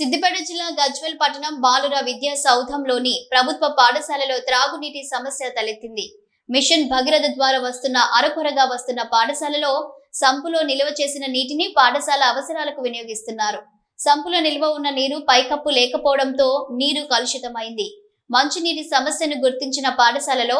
సిద్దిపేట జిల్లా గజ్వెల్ పట్టణం బాలుర విద్యా సౌధంలోని ప్రభుత్వ పాఠశాలలో త్రాగునీటి సమస్య తలెత్తింది. మిషన్ భగీరథ ద్వారా వస్తున్న అరకొరగా వస్తున్న పాఠశాలలో సంపులో నిల్వ చేసిన నీటిని పాఠశాల అవసరాలకు వినియోగిస్తున్నారు. సంపులో నిల్వ ఉన్న నీరు పైకప్పు లేకపోవడంతో నీరు కలుషితమైంది. మంచినీటి సమస్యను గుర్తించిన పాఠశాలలో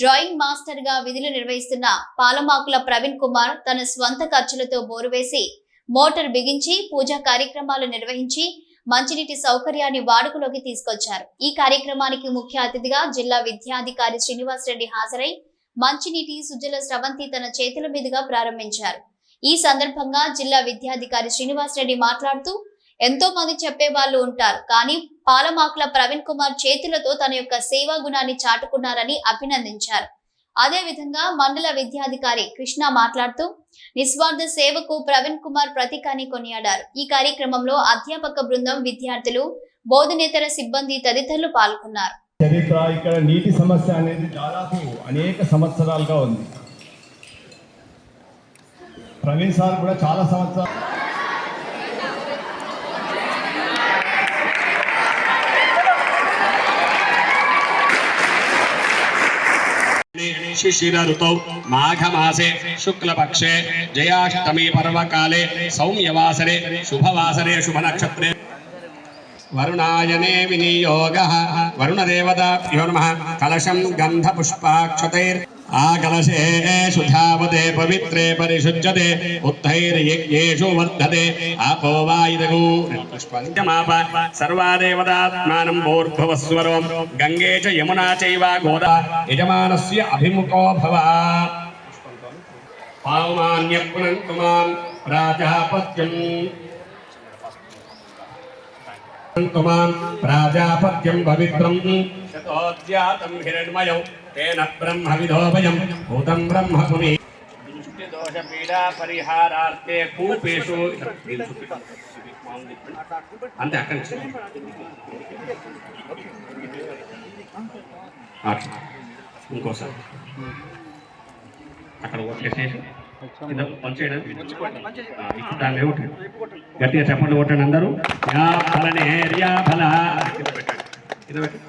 డ్రాయింగ్ మాస్టర్గా విధులు నిర్వహిస్తున్న పాలమాకుల ప్రవీణ్ కుమార్ తన స్వంత ఖర్చులతో బోరువేసి మోటార్ బిగించి పూజా కార్యక్రమాలు నిర్వహించి మంచినీటి సౌకర్యాన్ని వాడుకలోకి తీసుకొచ్చారు. ఈ కార్యక్రమానికి ముఖ్య అతిథిగా జిల్లా విద్యాధికారి శ్రీనివాస్ రెడ్డి హాజరై మంచినీటి సుజల స్రవంతి తన చేతుల మీదుగా ప్రారంభించారు. ఈ సందర్భంగా జిల్లా విద్యాధికారి శ్రీనివాస్ రెడ్డి మాట్లాడుతూ ఎంతో మంది చెప్పే వాళ్ళు ఉంటారు కానీ పాలమాకుల ప్రవీణ్ కుమార్ చేతులతో తన యొక్క సేవా గుణాన్ని చాటుకున్నారని అభినందించారు. అదే విధంగా మండల విద్యాధికారి కృష్ణ మాట్లాడుతూ నిస్వార్థ సేవకు ప్రవీణ్ కుమార్ ప్రతీకాన్ని కొనియాడారు. ఈ కార్యక్రమంలో అధ్యాపక బృందం విద్యార్థులు బోధనేతర సిబ్బంది తదితరులు పాల్గొన్నారు. చరిత్ర ఇక్కడ నీటి సమస్య అనేది దాదాపు అనేక సంవత్సరాలుగా ఉంది. ప్రవీణ్ సార్ కూడా చాలా సంవత్సరాలు शिशिर ऋतौ माघमासे शुक्लपक्षे जयाष्टमी पर्वकाले सौम्यवासरे शुभवासरे शुभनक्षत्रे वरुणायने विनियोगः वरुणदेवताभ्यो नमः कलशं गन्धपुष्पाक्षतैर् आकलशे सुधावते पवित्रे परिशुज्यते उत्थैर्यज्ञेषु वर्धते आपो वा इदगो पुष्पञ्चमाप सर्वा देवतात्मानं भूर्भुवस्वरो गङ्गे च यमुना चैव गोदा यजमानस्य अभिमुखो भव पावमान्यपुनन्तु मां प्राजापत्यम् కుమాన్ ప్రాజాపత్యం పవిత్రం శతోద్యాతం హిరణ్మయం తేన బ్రహ్మవిధోభయం భూతం బ్రహ్మ పుని పరిహారార్థే కూపేషు అంతే అక్కడి నుంచి ఇంకోసారి అక్కడ ఓట్లేసేసి గట్టిగా చెప్పండి కొట్టండి అందరూ. యా ఫలనే యా ఫల. కింద పెట్టండి కింద పెట్టండి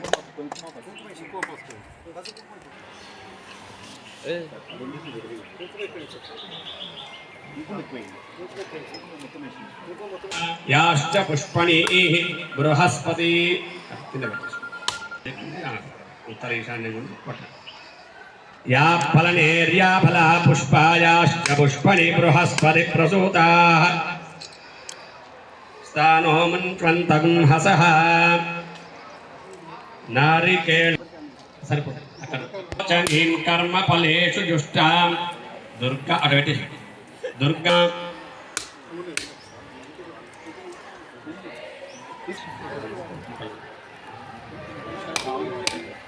యాశ్చ పుష్పణి బృహస్పతి ఉత్తర ఈశాన్యం నుండి కొట్టండి. या फलनेर्या फला पुष्पायाश्च पुष्पणि बृहस्पति प्रसूताः स्थानो मन्वन्तं हसः नारिकेल सर्पचनीं कर्मफलेषु जुष्टां। Durga अटवेटि Durga Thank you.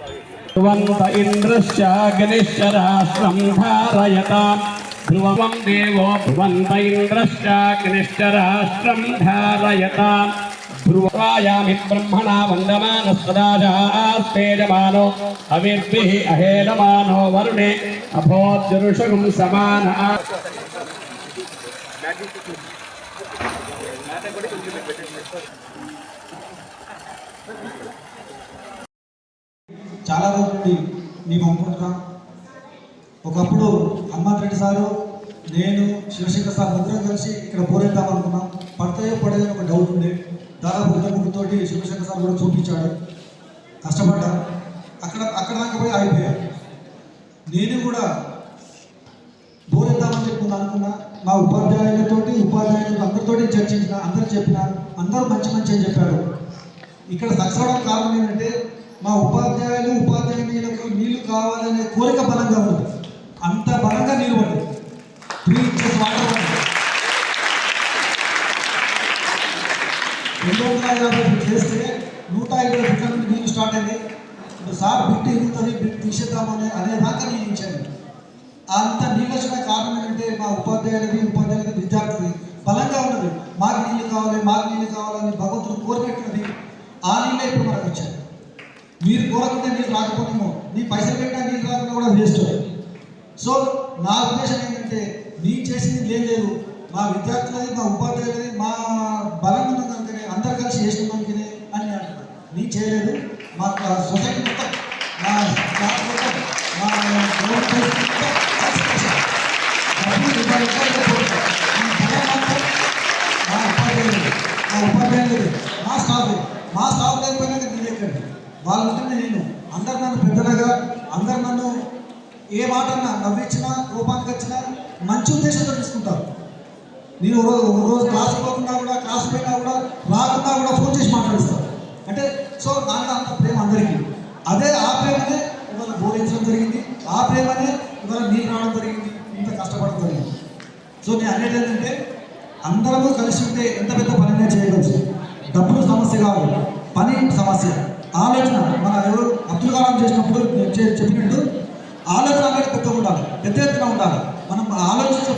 ध्रुवन्त इन्द्रश्च अग्निश्च राष्ट्रं धारयताम् ध्रुवं देवो भुवन्त इन्द्रश्च अग्निश्च राष्ट्रं धारयताम् ध्रुवायामि ब्रह्मणा वन्दमानः सदाजास्तेजमानो हविर्भिः अहेलमानो वरुणे अभोद्यरुषगुं समान చాలా రోజుల నుండి మేము అనుకుంటున్నాం. ఒకప్పుడు హనుమంతరెడ్డి సారు నేను శివశంకర్ సార్ ముగ్గురం కలిసి ఇక్కడ బోరేద్దాం అనుకున్నాం. పడతాయో పడేదో ఒక డౌట్ ఉండే. దాదాపు ఉద్దముడితోటి శివశంకర్ సార్ కూడా చూపించాడు. కష్టపడ్డా. అక్కడ అక్కడ దాకా పోయి ఆగిపోయా. నేను కూడా బోరెద్దామని చెప్పి అనుకున్నా. మా ఉపాధ్యాయులతోటి ఉపాధ్యాయులతో అందరితోటి చర్చించిన అందరు చెప్పిన అందరూ మంచి మంచి అని చెప్పారు. ఇక్కడ సక్సెస్ అవడం కారణం ఏంటంటే మా ఉపాధ్యాయులు ఉపాధ్యాయులకు నీళ్ళు కావాలనే కోరిక బలంగా ఉంది. అంత బలంగా నీళ్ళు పడింది రెండు వందల యాభై చేస్తే నూట ఇరవై ఫీట్ల నుండి నీళ్ళు స్టార్ట్ అయింది ఇప్పుడు సార్ బిట్ ఎగురుతుంది బిట్ తీసేద్దామని అనే దాకా నేను ఇచ్చాను అంత నీళ్ళు వచ్చిన కారణం ఏంటంటే మా ఉపాధ్యాయులది మీరు కోరకుండా నీళ్ళు రాకపోవడము నీ పైసలు పెట్టినా నీకు రాకుండా కూడా వేస్ట్ సో నా ఉద్దేశం ఏంటంటే నీ చేసింది లేదు లేదు. మా విద్యార్థులది మా ఉపాధ్యాయులది మా బలం ఉన్నదంతనే అందరు కలిసి చేసిన కనుకనే అని నేను అంటున్నాను నీ చేయలేదు. మా సొసైటీ మొత్తం మా మా స్టాఫ్ మా స్టాఫ్ లేకపోయినా నేను వాళ్ళు నేను అందరు నన్ను పెద్దలుగా అందరు నన్ను ఏ మాట అన్నా నవ్వించినా కోపానికి వచ్చినా మంచి ఉద్దేశంతో తీసుకుంటారు. నేను రోజు ఒక రోజు క్లాస్ పోకుండా కూడా క్లాస్ పోయినా కూడా రాకుండా కూడా ఫోన్ చేసి మాట్లాడిస్తాను అంటే సో నాకు అంత ప్రేమ అందరికీ. అదే ఆ ప్రేమనే ఇవాళ బోధించడం జరిగింది. ఆ ప్రేమనే ఇవాళ నీకు రావడం జరిగింది. ఇంత కష్టపడడం జరిగింది. సో నేను అనేది ఏంటంటే అందరము కలిసి ఉంటే ఎంత పెద్ద పనినే చేయవచ్చు. డబ్బులు సమస్య కాదు. పని సమస్య. ఆలోచన మన ఎవరు అబ్దుల్ కలాం చేసినప్పుడు చెప్పినట్టు ఆలోచన అనేది పెద్ద ఉండాలి. పెద్ద ఎత్తున ఉండాలి. మనం ఆలోచించే